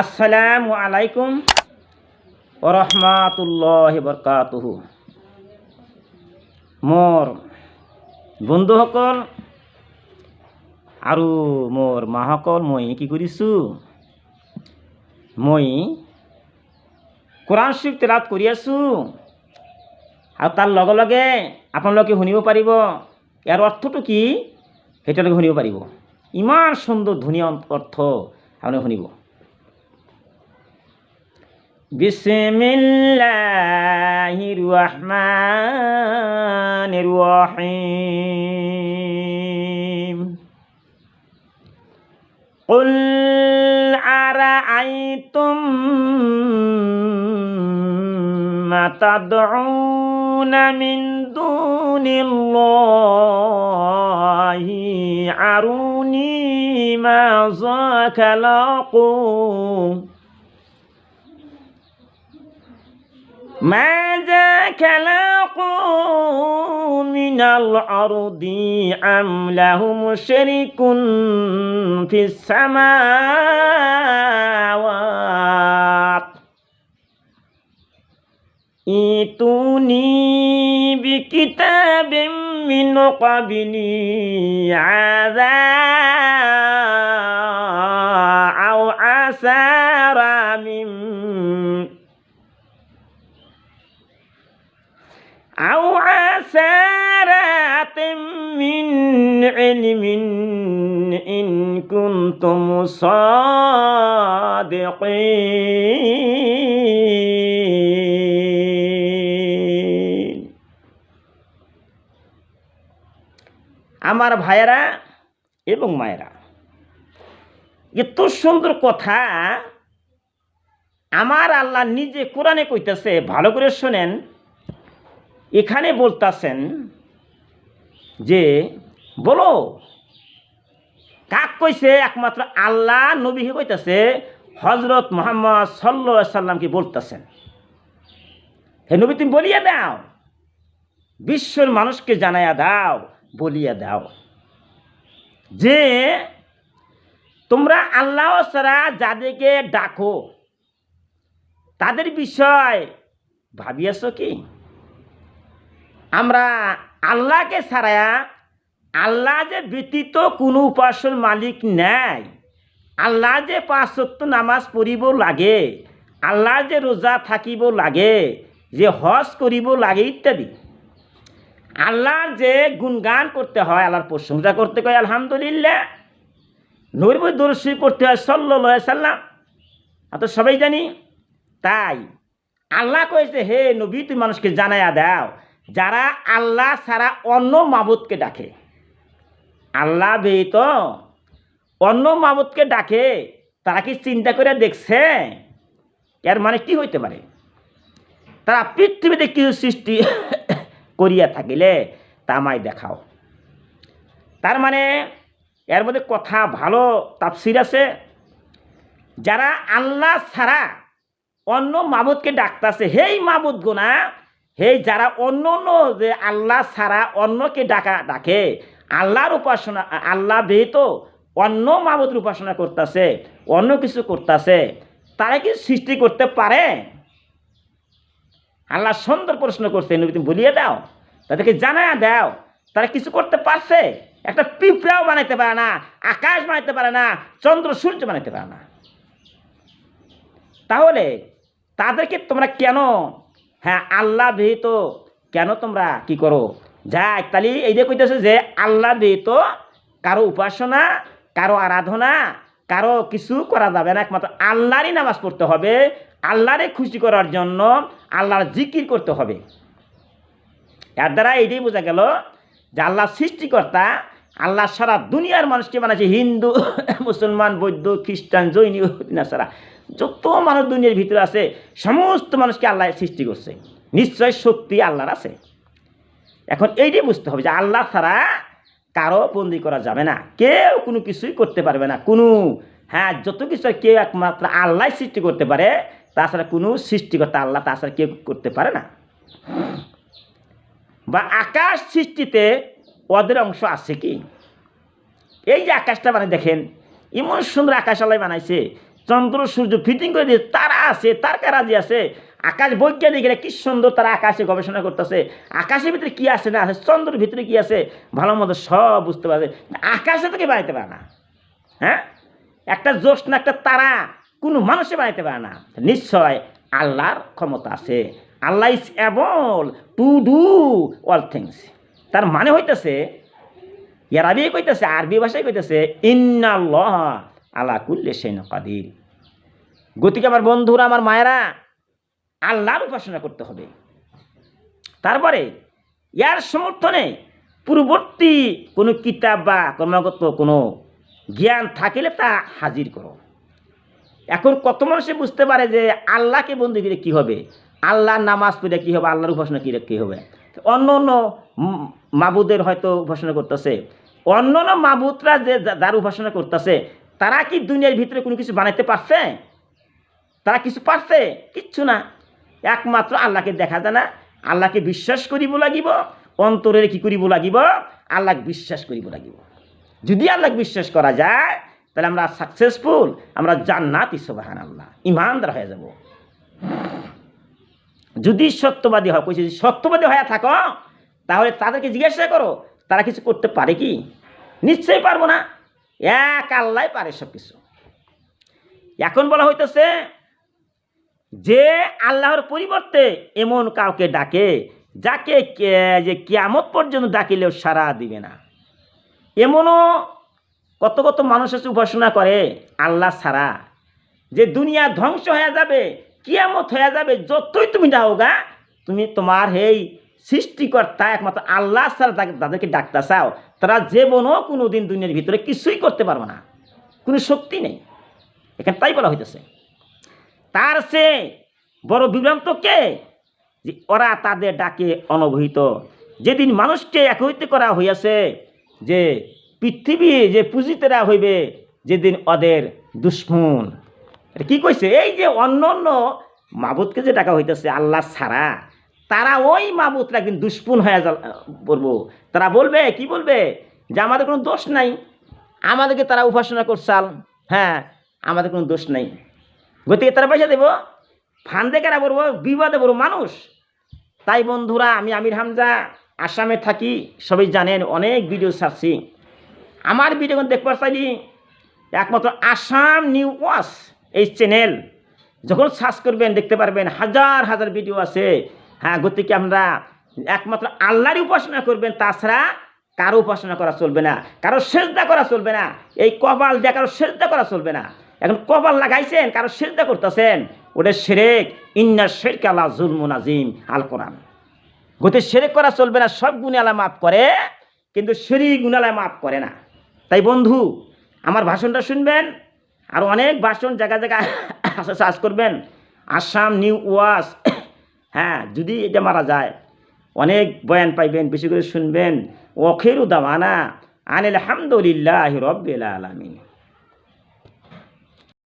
আসসালামু আলাইকুম ওরহমাতুল্লাহ বরকাতুহু। মোর বন্ধুসকল আৰু মোৰ মাসকল মই কি কৰিছোঁ মই কোৰাণ শ্বৰীফ তেলাত কৰি আছোঁ। আৰু তাৰ লগে লগে আপোনালোকে শুনিব পাৰিব ইয়াৰ অৰ্থটো কি? সেইটোলৈকে শুনিব পাৰিব ইমান সুন্দৰ ধুনীয়া অৰ্থ আপুনি শুনিব। بسم الله الرحمن الرحيم. قل أرأيتم ما تدعون من دون الله؟ أروني ماذا خلقوا ماذا خلقوا من الأرض أم لهم شرك في السماوات ائتوني بكتاب من قبلي هذا أو أثار من أو عسارات من علم إن كنتم صادقين আমার ভাইয়েরা এবং মায়েরা এত সুন্দর কথা আমার আল্লাহ নিজে কোরআনে কইতেছে ভালো করে শোনেন এখানে বলতাছেন যে, বলো, কাক কইছে? একমাত্র আল্লাহ নবীকে কইতাছে হজরত মোহাম্মদ সাল্লা সাল্লামকে বলতেছেন। হে নবী, তুমি বলিয়া দাও। বিশ্বর মানুষকে জানাইয়া দাও, বলিয়া দাও। যে, তোমরা আল্লাহ ছাড়া যাদেরকে ডাকো, তাদের বিষয় ভাবিয়াছ কি? আমরা আল্লাহকে ছাড়া আল্লাহ যে ব্যতীত কোনো উপাসন মালিক নাই। আল্লাহ যে পাঁচ নামাজ পড়িব লাগে, আল্লাহ যে রোজা থাকিব লাগে, যে হজ করিব লাগে ইত্যাদি। আল্লাহর যে গুণগান করতে হয়, আল্লাহর প্রশংসা করতে হয় আলহামদুলিল্লাহ। দর্শী পড়তে হয় সাল্লা সাল্লাম। তো সবাই জানি। তাই আল্লাহ কয়েছে হে নবী তুই মানুষকে জানাইয়া দাও যারা আল্লাহ ছাড়া অন্য মাবুদকে ডাকে। আল্লাহ ব্যতীত অন্য মাবুদকে ডাকে, তারা কি চিন্তা করে দেখছে? এর মানে কি হইতে পারে? তারা পৃথিবীতে কিছু সৃষ্টি করিয়া থাকিলে তা আমায় দেখাও। তার মানে এর মধ্যে কথা ভালো তাফসির আছে। যারা আল্লাহ ছাড়া অন্য মাবুদকে ডাকতেছে, হেই মাবুদ গোনা হেই, যারা অন্য অন্য যে আল্লাহ ছাড়া অন্যকে ডাকা, ডাকে, আল্লাহর উপাসনা, আল্লাহ ব্যতীত অন্য মাবুদের উপাসনা করতেছে, অন্য কিছু করতেছে, তারা কি সৃষ্টি করতে পারে? আল্লাহ সুন্দর প্রশ্ন করছে তুমি বলিয়ে দাও, তাদেরকে জানা দাও, তারা কিছু করতে পারছে? একটা পিঁপড়াও বানাইতে পারে না, আকাশ বানাইতে পারে না, চন্দ্র, সূর্য বানাইতে পারে না। তাহলে তাদেরকে তোমরা কেন হ্যাঁ আল্লাহ বিহিত, কেন তোমরা কি করো? যাই, তাহলে এই যে কইতেছে যে আল্লাহ বিহিত, কারও উপাসনা, কারও আরাধনা, কারও কিছু করা যাবে না, একমাত্র আল্লাহরই নামাজ পড়তে হবে আল্লাহরে খুশি করার জন্য আল্লাহর জিকির করতে হবে। এর দ্বারা এইটাই বোঝা গেল যে আল্লাহ সৃষ্টিকর্তা, আল্লাহ সারা দুনিয়ার মানুষকে বানাইছে, হিন্দু, মুসলমান, বৌদ্ধ, খ্রিস্টান, জৈনী সারা যত মানুষ দুনিয়ার ভিতরে আছে, সমস্ত মানুষকে আল্লাহ সৃষ্টি করছে। নিশ্চয় শক্তি আল্লাহর আছে। এখন এইটাই বুঝতে হবে যে আল্লাহ ছাড়া কারও বন্দি করা যাবে না। কেউ কোনো কিছুই করতে পারবে না। কোনো হ্যাঁ যত কিছু কেউ একমাত্র আল্লাহ সৃষ্টি করতে পারে, তাছাড়া কোনো সৃষ্টিকর্তা আল্লাহ তাছাড়া কেউ করতে পারে না। বা আকাশ সৃষ্টিতে ওদের অংশ আছে কি? এই যে আকাশটা মানে দেখেন এমন সুন্দর আকাশ আল্লাহ বানাইছে। চন্দ্র, সূর্য ফিটিং করে দিয়ে তারা আছে, তার কারাজি আছে? আকাশ বৈজ্ঞানিকরা কি সুন্দর তারা আকাশে গবেষণা করতেছে? আকাশের ভিতরে কি আছে না আছে? চন্দ্রের ভিতরে কি আছে? ভালো মতো সব বুঝতে পারছে আকাশে তো কি বানাইতে পারে না। হ্যাঁ? একটা না একটা তারা কোনো মানুষে বানাইতে পারে না। নিশ্চয় আল্লাহর ক্ষমতা আছে। Allah is able to do all things তার মানে হইতেছে, ইয়ারাবি কইতেছে, আরবি ভাষায় কইতেছে, ইন্নাল্লাহ আলা কুল্লে সেন কাদির। গতিকে আমার বন্ধুরা, আমার মায়েরা, আল্লাহর উপাসনা করতে হবে। তারপরে ইয়ার সমর্থনে পূর্ববর্তী কোনো কিতাব বা কর্মগত কোনো জ্ঞান থাকিলে তা হাজির করো। এখন কত মানুষে বুঝতে পারে যে আল্লাহকে বন্ধু করে কী হবে? আল্লাহর নামাজ পড়ে কী হবে? আল্লাহর উপাসনা কী কী হবে? অন্য অন্য মাবুদের হয়তো উপাসনা করতেছে। অন্য অন্য মাবুদরা যা- যার উপাসনা করতেছে তারা কি দুনিয়ার ভিতরে কোনো কিছু বানাইতে পারছে? তারা কিছু পারছে? কিচ্ছু না। একমাত্র আল্লাহকে দেখা যায় না। আল্লাহকে বিশ্বাস করিব লাগিব। অন্তরের কি করিব লাগিব? আল্লাহকে বিশ্বাস করিব লাগিব। যদি আল্লাহকে বিশ্বাস করা যায়, তাহলে আমরা সাকসেসফুল আমরা জান্নাত সোবাহান আল্লাহ ইমানদার হয়ে যাব। যদি সত্যবাদী হয় কইছে যদি সত্যবাদী হয়ে থাকো, তাহলে তাদেরকে জিজ্ঞাসা করো, তারা কিছু করতে পারে কি? নিশ্চয়ই পারব না। এক আল্লাহ পারে সব কিছু এখন বলা হইতেছে, যে আল্লাহর পরিবর্তে এমন কাউকে ডাকে, যাকে যে কিয়ামত পর্যন্ত ডাকিলেও সারা দিবে না। এমনও কত কত মানুষ আছে উপাসনা করে, আল্লাহ ছাড়া। যে দুনিয়া ধ্বংস হয়ে যাবে, কিয়ামত হয়ে যাবে, যতই তুমি ডাওগা তুমি তোমার এই সৃষ্টিকর্তা একমাত্র আল্লাহ ছাড়া তাদেরকে ডাকতে চাও, তারা জীবনও কোনো দিন দুনিয়ার ভিতরে কিছুই করতে পারবে না। কোনো শক্তি নেই। এখানে তাই বলা হইতেছে। তার সে বড় বিভ্রান্ত কে? যে ওরা তাদের ডাকে অনবহিত যেদিন মানুষকে একত্রিত করা হইয়াছে যে পৃথিবী যে পূজিতেরা হইবে, যেদিন ওদের দুশ্মন। কি কইছে? এই যে অন্য অন্য মাবুদকে যে ডাকা হইতেছে আল্লাহ ছাড়া তারা ওই মাবুদরা একদিন দুশ্মন হয়ে পড়ব তারা বলবে, কি বলবে? যে আমাদের কোনো দোষ নাই। আমাদেরকে তারা উপাসনা করছাল। হ্যাঁ আমাদের কোনো দোষ নাই। গতিকে তারা পয়সা দেবো। ফান্দে কেনা পড়ব বিবাদে পড়ব মানুষ। তাই বন্ধুরা, আমি আমির হামজা, আসামে থাকি। সবাই জানেন, অনেক ভিডিও ছাড়ছি। আমার ভিডিও দেখবার চাইলি, একমাত্র আসাম নিউ ওয়াশ এই চ্যানেল যখন সার্চ করবেন, দেখতে পারবেন, হাজার হাজার ভিডিও আছে। হ্যাঁ গতিকে আমরা একমাত্র আল্লাহরই উপাসনা করবেন, তাছাড়া কারও উপাসনা করা চলবে না, কারও সেজদা করা চলবে না, এই কপাল দিয়ে কারও সেজদা করা চলবে না। এখন কপাল লাগাইছেন, কারও সেজদা করতেছেন, ওটা সেরেক ইন্না শেরক আল্লাহ জুলমুন আজিম আল কোরআন। গতি সেরেক করা চলবে না, সব গুণালা মাফ করে, কিন্তু সেরি গুণালা মাফ করে না। তাই বন্ধু, আমার ভাষণটা শুনবেন, আর অনেক ভাষণ জায়গা জায়গায় চাষ করবেন। আসাম নিউ ওয়াস হ্যাঁ যদি এটা মারা যায়, অনেক বয়ান পাইবেন, বেশি করে শুনবেন। ওখেরু দামানা আনিল হামদুলিল্লাহ রব্বিল আলামিন।